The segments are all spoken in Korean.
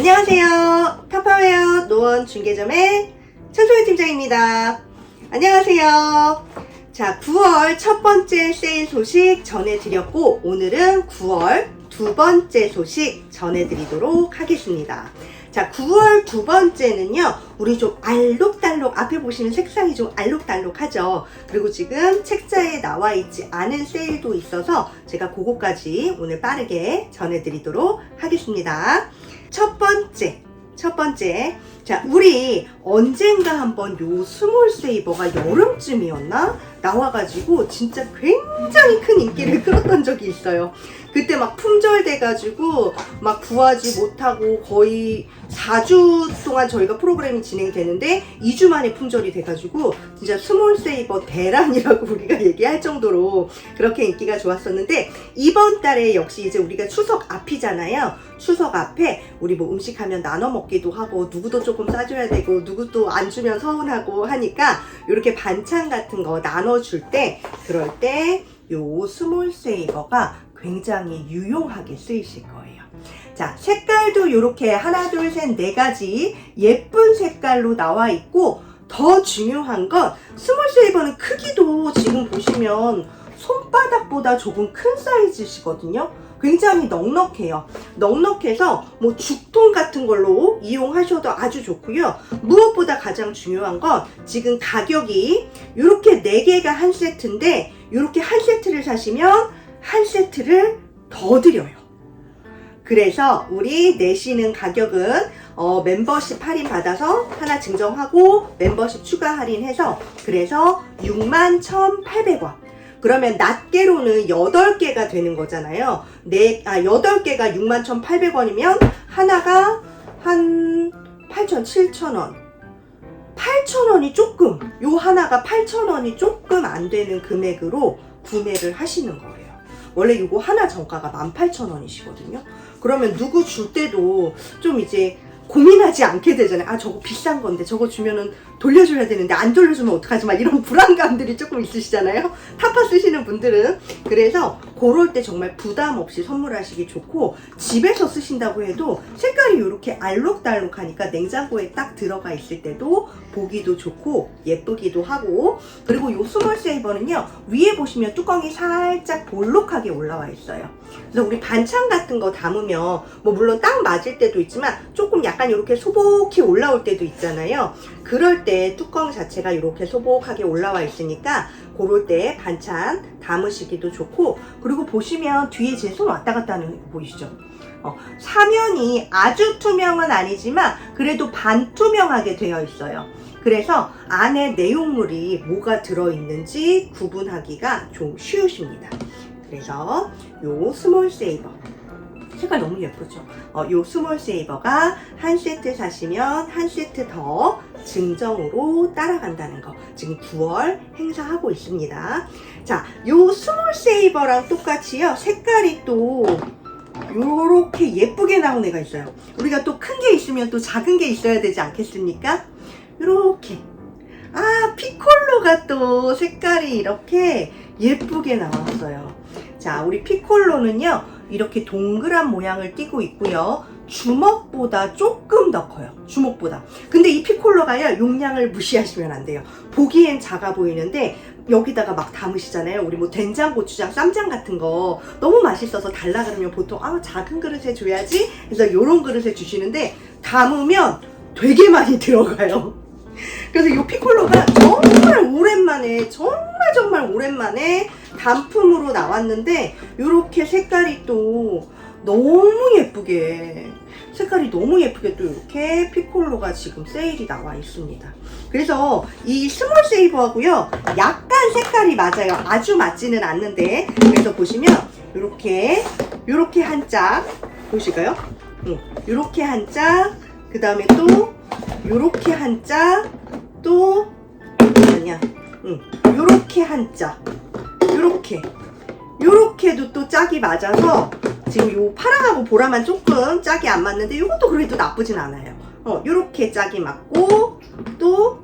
안녕하세요. 카파웨어 노원 중개점의 천소희 팀장입니다. 안녕하세요. 자, 9월 첫 번째 세일 소식 전해드렸고, 오늘은 9월 두 번째 소식 전해드리도록 하겠습니다. 자, 9월 두 번째는요, 우리 좀 알록달록, 앞에 보시면 색상이 좀 알록달록하죠? 그리고 지금 책자에 나와 있지 않은 세일도 있어서 제가 그거까지 오늘 빠르게 전해드리도록 하겠습니다. 첫 번째, 첫 번째. 자, 우리 언젠가 한번 요 스몰 세이버가 여름쯤이었나? 나와가지고 진짜 굉장히 큰 인기를 끌었던 적이 있어요. 그때 막 품절돼가지고 막 구하지 못하고 거의 4주 동안 저희가 프로그램이 진행되는데 2주 만에 품절이 돼가지고 진짜 스몰 세이버 대란이라고 우리가 얘기할 정도로 그렇게 인기가 좋았었는데 이번 달에 역시 이제 우리가 추석 앞이잖아요. 추석 앞에 우리 뭐 음식하면 나눠 먹기도 하고 누구도 조금 싸줘야 되고 누구도 안 주면 서운하고 하니까 이렇게 반찬 같은 거 나눠 줄 때 그럴 때 요 스몰 세이버가 굉장히 유용하게 쓰이실 거예요. 자, 색깔도 이렇게 하나, 둘, 셋, 네 가지 예쁜 색깔로 나와 있고 더 중요한 건 스몰 세이버는 크기도 지금 보시면 손바닥보다 조금 큰 사이즈시거든요. 굉장히 넉넉해요. 넉넉해서 뭐 죽통 같은 걸로 이용하셔도 아주 좋고요. 무엇보다 가장 중요한 건 지금 가격이 이렇게 4개가 한 세트인데 이렇게 한 세트를 사시면 한 세트를 더 드려요. 그래서 우리 내시는 가격은 어, 멤버십 할인 받아서 하나 증정하고 멤버십 추가 할인해서 그래서 61,800원. 그러면 낱개로는 8개가 되는 거잖아요. 네, 아, 8개가 61,800원이면 하나가 한 8,000, 7,000원. 8,000원이 조금, 요 하나가 8,000원이 조금 안 되는 금액으로 구매를 하시는 거예요. 원래 이거 하나 정가가 18,000원이시거든요. 그러면 누구 줄 때도 좀 이제 고민하지 않게 되잖아요. 아, 저거 비싼 건데, 저거 주면은 돌려줘야 되는데, 안 돌려주면 어떡하지? 막 이런 불안감들이 조금 있으시잖아요. 타파 쓰시는 분들은. 그래서, 그럴 때 정말 부담 없이 선물하시기 좋고, 집에서 쓰신다고 해도 색깔이 이렇게 알록달록하니까 냉장고에 딱 들어가 있을 때도 보기도 좋고, 예쁘기도 하고, 그리고 요 스몰 세이버는요, 위에 보시면 뚜껑이 살짝 볼록하게 올라와 있어요. 그래서 우리 반찬 같은 거 담으면, 뭐 물론 딱 맞을 때도 있지만, 조금 약간 이렇게 소복히 올라올 때도 있잖아요. 그럴 때 뚜껑 자체가 이렇게 소복하게 올라와 있으니까 그럴 때 반찬 담으시기도 좋고 그리고 보시면 뒤에 제 손 왔다 갔다 하는 거 보이시죠? 어, 사면이 아주 투명은 아니지만 그래도 반투명하게 되어 있어요. 그래서 안에 내용물이 뭐가 들어있는지 구분하기가 좀 쉬우십니다. 그래서 요 스몰 세이버 색깔 너무 예쁘죠? 어, 요 스몰 세이버가 한 세트 사시면 한 세트 더 증정으로 따라간다는 거 지금 9월 행사하고 있습니다. 자, 요 스몰 세이버랑 똑같이요. 색깔이 또 요렇게 예쁘게 나온 애가 있어요. 우리가 또 큰 게 있으면 또 작은 게 있어야 되지 않겠습니까? 요렇게. 아, 피콜로가 또 색깔이 이렇게 예쁘게 나왔어요. 자, 우리 피콜로는요, 이렇게 동그란 모양을 띠고 있고요. 주먹보다 조금 더 커요. 주먹보다. 근데 이 피콜로가요, 용량을 무시하시면 안 돼요. 보기엔 작아 보이는데, 여기다가 막 담으시잖아요. 우리 뭐 된장, 고추장, 쌈장 같은 거 너무 맛있어서 달라 그러면 보통 아 작은 그릇에 줘야지. 그래서 요런 그릇에 주시는데 담으면 되게 많이 들어가요. 그래서 이 피콜로가 정말 오랜만에 정말 정말 오랜만에 단품으로 나왔는데 이렇게 색깔이 또 너무 예쁘게 색깔이 너무 예쁘게 또 이렇게 피콜로가 지금 세일이 나와 있습니다. 그래서 이 스몰 세이버하고요 약간 색깔이 맞아요. 아주 맞지는 않는데 그래서 보시면 이렇게 이렇게 한 짝 보실까요? 응, 이렇게 한 짝, 그 다음에 또 이렇게 한 짝, 또 응, 이렇게 한 짝, 이렇게, 이렇게도 또 짝이 맞아서 지금 요 파랑하고 보라만 조금 짝이 안 맞는데 이것도 그래도 나쁘진 않아요. 어, 요렇게 짝이 맞고 또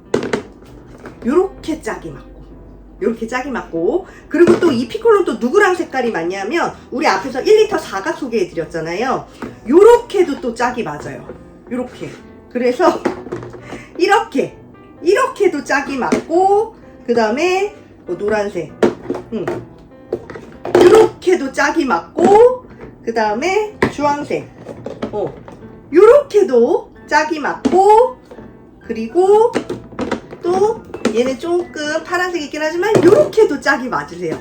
요렇게 짝이 맞고 요렇게 짝이 맞고 그리고 또이또 누구랑 색깔이 맞냐면 우리 앞에서 1리터 사각 소개해 드렸잖아요. 요렇게도 또 짝이 맞아요. 이렇게. 그래서 이렇게 이렇게도 짝이 맞고 그 다음에 뭐 노란색, 음. 이렇게도 짝이 맞고 그 다음에 주황색, 어, 이렇게도 짝이 맞고 그리고 또 얘는 조금 파란색이긴 하지만 이렇게도 짝이 맞으세요.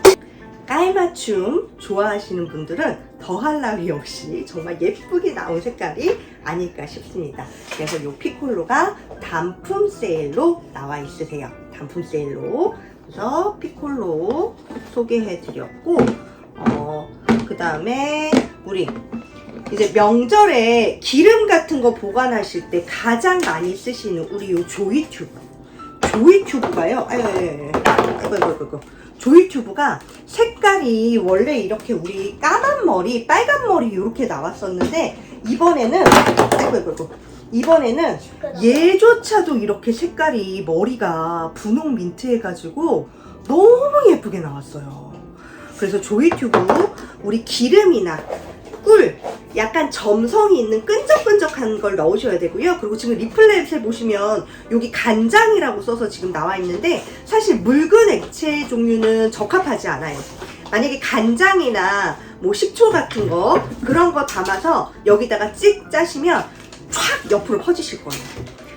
깔맞춤 좋아하시는 분들은 더할 나위 없이 정말 예쁘게 나온 색깔이 아닐까 싶습니다. 그래서 이 피콜로가 단품 세일로 나와 있으세요. 단품 세일로. 그래서 피콜로 소개해 드렸고, 어, 그 다음에 우리 이제 명절에 기름 같은 거 보관하실 때 가장 많이 쓰시는 우리 요 조이 튜브. 조이 튜브가요. 아유, 아유. 조이 튜브가 색깔이 원래 이렇게 우리 까만 머리, 빨간 머리 이렇게 나왔었는데 이번에는 아이고, 아이고. 이번에는 얘조차도 이렇게 색깔이 머리가 분홍 민트 해가지고 너무 예쁘게 나왔어요. 그래서 조이 튜브 우리 기름이나 꿀 약간 점성이 있는 끈적끈적한 걸 넣으셔야 되고요. 그리고 지금 리플렛에 보시면 여기 간장이라고 써서 지금 나와 있는데 사실 묽은 액체 종류는 적합하지 않아요. 만약에 간장이나 뭐 식초 같은 거 그런 거 담아서 여기다가 찍 짜시면 촥 옆으로 퍼지실 거예요.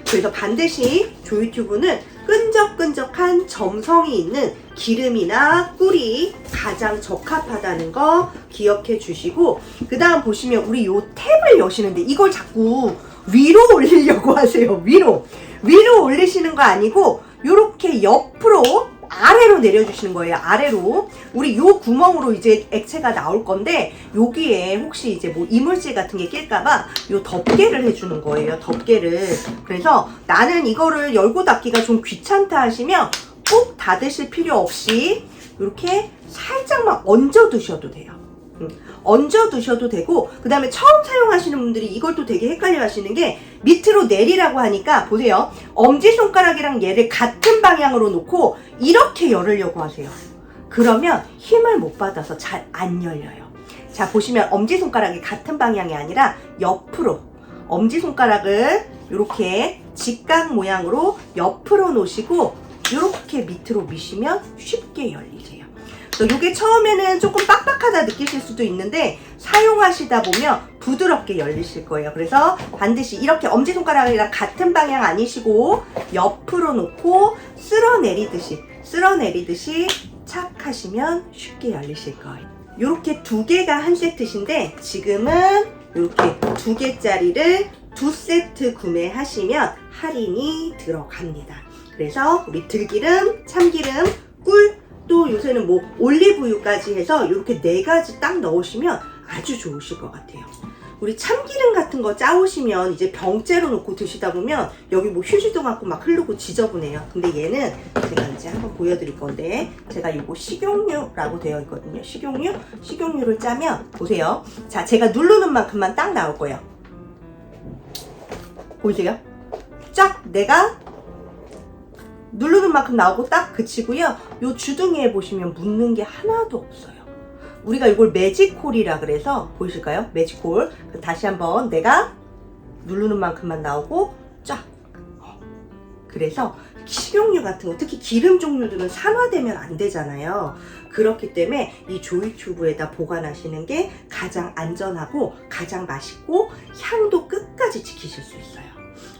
그래서 반드시 조이튜브는 끈적끈적한 점성이 있는 기름이나 꿀이 가장 적합하다는 거 기억해 주시고 그 다음 보시면 우리 요 탭을 여시는데 이걸 자꾸 위로 올리려고 하세요 위로 위로 올리시는 거 아니고 요렇게 옆으로 아래로 내려주시는 거예요 아래로. 우리 요 구멍으로 이제 액체가 나올 건데 여기에 혹시 이제 뭐 이물질 같은 게 낄까봐 요 덮개를 해주는 거예요 덮개를. 그래서 나는 이거를 열고 닫기가 좀 귀찮다 하시면 꼭 닫으실 필요 없이 이렇게 살짝만 얹어 두셔도 돼요. 음, 얹어 두셔도 되고 그 다음에 처음 사용하시는 분들이 이걸 또 되게 헷갈려 하시는 게 밑으로 내리라고 하니까 보세요. 엄지손가락이랑 얘를 같은 방향으로 놓고 이렇게 열으려고 하세요. 그러면 힘을 못 받아서 잘 안 열려요. 자 보시면 엄지손가락이 같은 방향이 아니라 옆으로. 엄지손가락을 이렇게 직각 모양으로 옆으로 놓으시고 이렇게 밑으로 미시면 쉽게 열리세요 이게 처음에는 조금 빡빡하다 느끼실 수도 있는데 사용하시다 보면 부드럽게 열리실 거예요. 그래서 반드시 이렇게 엄지손가락이랑 같은 방향 아니시고 옆으로 놓고 쓸어내리듯이 쓸어내리듯이 착 하시면 쉽게 열리실 거예요. 이렇게 두 개가 한 세트신데 지금은 이렇게 두 개짜리를 두 세트 구매하시면 할인이 들어갑니다. 그래서 우리 들기름, 참기름, 꿀, 또 요새는 뭐 올리브유까지 해서 이렇게 네 가지 딱 넣으시면 아주 좋으실 것 같아요. 우리 참기름 같은 거 짜오시면 이제 병째로 놓고 드시다 보면 여기 뭐 휴지도 갖고 막 흐르고 지저분해요. 근데 얘는 제가 이제 한번 보여드릴 건데 제가 이거 식용유라고 되어 있거든요. 식용유? 식용유를 짜면 보세요. 자, 제가 누르는 만큼만 딱 나올 거예요. 보이세요? 쫙 내가 누르는 만큼 나오고 딱 그치고요. 요 주둥이에 보시면 묻는 게 하나도 없어요. 우리가 이걸 매직콜이라 그래서 보이실까요? 매직콜. 다시 한번 내가 누르는 만큼만 나오고 쫙. 어. 그래서 식용유 같은 거, 특히 기름 종류들은 산화되면 안 되잖아요. 그렇기 때문에 이 조이 튜브에다 보관하시는 게 가장 안전하고 가장 맛있고 향도 끝까지 지키실 수 있어요.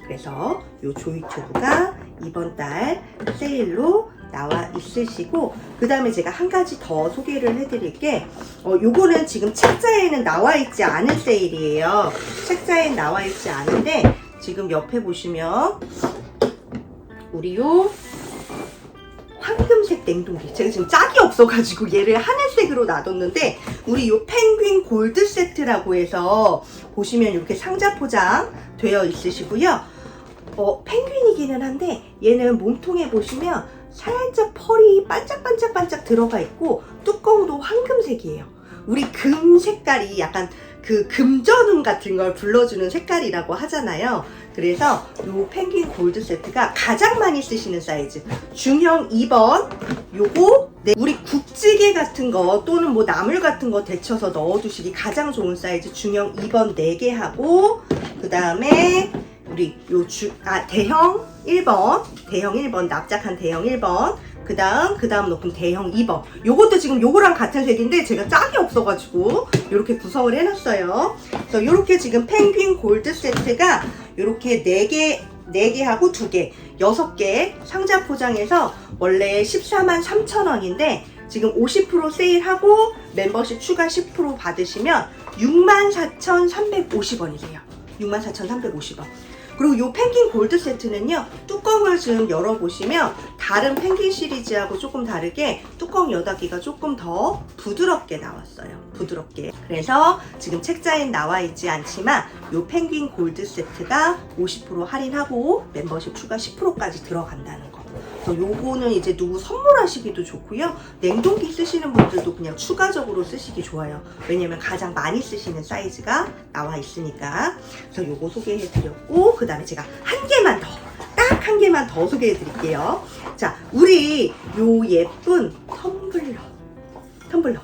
그래서 이 조이 튜브가 이번 달 세일로 나와 있으시고 그 다음에 제가 한 가지 더 소개를 해드릴 게. 어, 요거는 지금 책자에는 나와 있지 않은 세일이에요. 책자에 나와 있지 않은데 지금 옆에 보시면 우리 요 황금색 냉동기 제가 지금 짝이 없어가지고 얘를 하늘색으로 놔뒀는데 우리 요 펭귄 골드 세트라고 해서 보시면 이렇게 상자 포장 되어 있으시고요 어, 펭귄이기는 한데 얘는 몸통에 보시면 살짝 펄이 반짝반짝반짝 들어가 있고 뚜껑도 황금색이에요. 우리 금 색깔이 약간 그 금전운 같은 걸 불러주는 색깔이라고 하잖아요. 그래서 이 펭귄 골드 세트가 가장 많이 쓰시는 사이즈 중형 2번 요거 네, 우리 국찌개 같은 거 또는 뭐 나물 같은 거 데쳐서 넣어두시기 가장 좋은 사이즈 중형 2번 4개 하고 그 다음에 우리 요 주, 아, 대형 1번, 대형 1번, 납작한 대형 1번, 그 다음, 그 다음 높은 대형 2번. 요것도 지금 요거랑 같은 색인데 제가 짝이 없어가지고 이렇게 구성을 해놨어요. 그래서 요렇게 지금 펭귄 골드 세트가 요렇게 4개, 4개 하고 2개, 6개 상자 포장해서 원래 14만 3천 원인데 지금 50% 세일하고 멤버십 추가 10% 받으시면 64,350원이세요. 64,350원. 그리고 이 펭귄 골드 세트는요, 뚜껑을 지금 열어보시면 다른 펭귄 시리즈하고 조금 다르게 뚜껑 여닫기가 조금 더 부드럽게 나왔어요. 부드럽게. 그래서 지금 책자엔 나와 있지 않지만 이 펭귄 골드 세트가 50% 할인하고 멤버십 추가 10%까지 들어간다는 거. 그래서 요거는 이제 누구 선물하시기도 좋고요. 냉동기 쓰시는 분들도 그냥 추가적으로 쓰시기 좋아요. 왜냐면 가장 많이 쓰시는 사이즈가 나와 있으니까. 그래서 요거 소개해 드렸고, 그 다음에 제가 한 개만 더, 딱 한 개만 더 소개해 드릴게요. 자, 우리 요 예쁜 텀블러. 텀블러.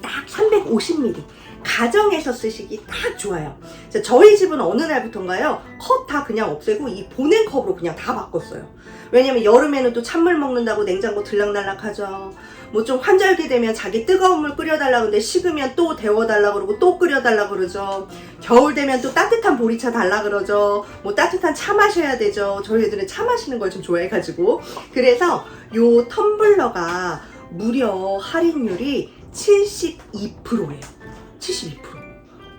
딱 350ml. 가정에서 쓰시기 딱 좋아요. 자, 저희 집은 어느 날부터인가요? 컵 다 그냥 없애고 이 보냉 컵으로 그냥 다 바꿨어요. 왜냐면 여름에는 또 찬물 먹는다고 냉장고 들락날락하죠. 뭐 좀 환절기 되면 자기 뜨거운 물 끓여달라 그러는데 식으면 또 데워달라 그러고 또 끓여달라 그러죠. 겨울 되면 또 따뜻한 보리차 달라 그러죠. 뭐 따뜻한 차 마셔야 되죠. 저희 애들은 차 마시는 걸 좀 좋아해가지고. 그래서 요 텀블러가 무려 할인율이 72%예요. 72%.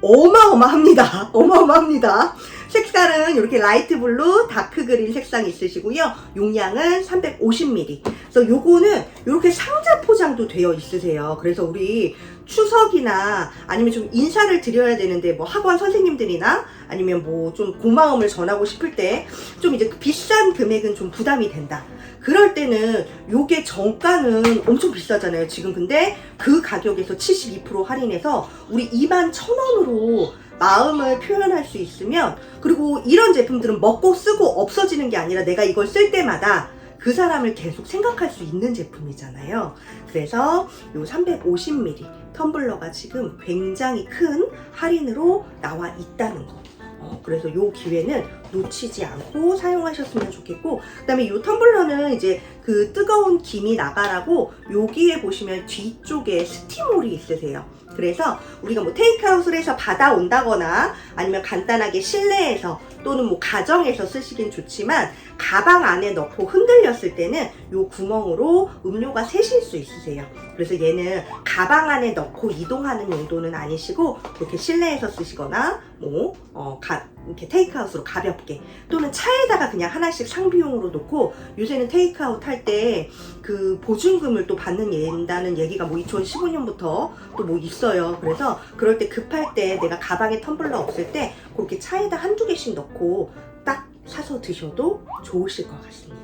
어마어마합니다. 어마어마합니다. 색깔은 이렇게 라이트 블루, 다크 그린 색상이 있으시고요. 용량은 350ml. 그래서 요거는 이렇게 상자 포장도 되어 있으세요. 그래서 우리 추석이나 아니면 좀 인사를 드려야 되는데 뭐 학원 선생님들이나 아니면 뭐 좀 고마움을 전하고 싶을 때 좀 이제 비싼 금액은 좀 부담이 된다. 그럴 때는 요게 정가는 엄청 비싸잖아요. 지금 근데 그 가격에서 72% 할인해서 우리 2만 1,000원으로 마음을 표현할 수 있으면 그리고 이런 제품들은 먹고 쓰고 없어지는 게 아니라 내가 이걸 쓸 때마다 그 사람을 계속 생각할 수 있는 제품이잖아요. 그래서 요 350ml 텀블러가 지금 굉장히 큰 할인으로 나와 있다는 거. 어, 그래서 요 기회는 놓치지 않고 사용하셨으면 좋겠고 그 다음에 요 텀블러는 이제 그 뜨거운 김이 나가라고 여기에 보시면 뒤쪽에 스티몰이 있으세요. 그래서 우리가 뭐 테이크아웃을 해서 받아온다거나 아니면 간단하게 실내에서 또는 뭐 가정에서 쓰시긴 좋지만 가방 안에 넣고 흔들렸을 때는 요 구멍으로 음료가 새실 수 있으세요. 그래서 얘는 가방 안에 넣고 이동하는 용도는 아니시고 이렇게 실내에서 쓰시거나 뭐 어, 가, 이렇게 테이크아웃으로 가볍게 또는 차에다가 그냥 하나씩 상비용으로 놓고 요새는 테이크아웃 할 때 그 보증금을 또 받는 다는 얘기가 뭐 2015년부터 또 뭐 있어요. 그래서 그럴 때 급할 때 내가 가방에 텀블러 없을 때 그렇게 차에다 한두 개씩 넣고 딱 사서 드셔도 좋으실 것 같습니다.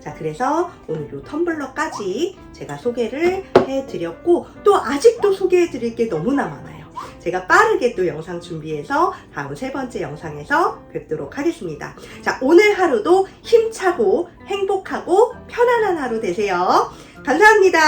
자, 그래서 오늘 요 텀블러까지 제가 소개를 해드렸고, 또 아직도 소개해드릴 게 너무나 많아요. 제가 빠르게 또 영상 준비해서 다음 세 번째 영상에서 뵙도록 하겠습니다. 자, 오늘 하루도 힘차고 행복하고 편안한 하루 되세요. 감사합니다.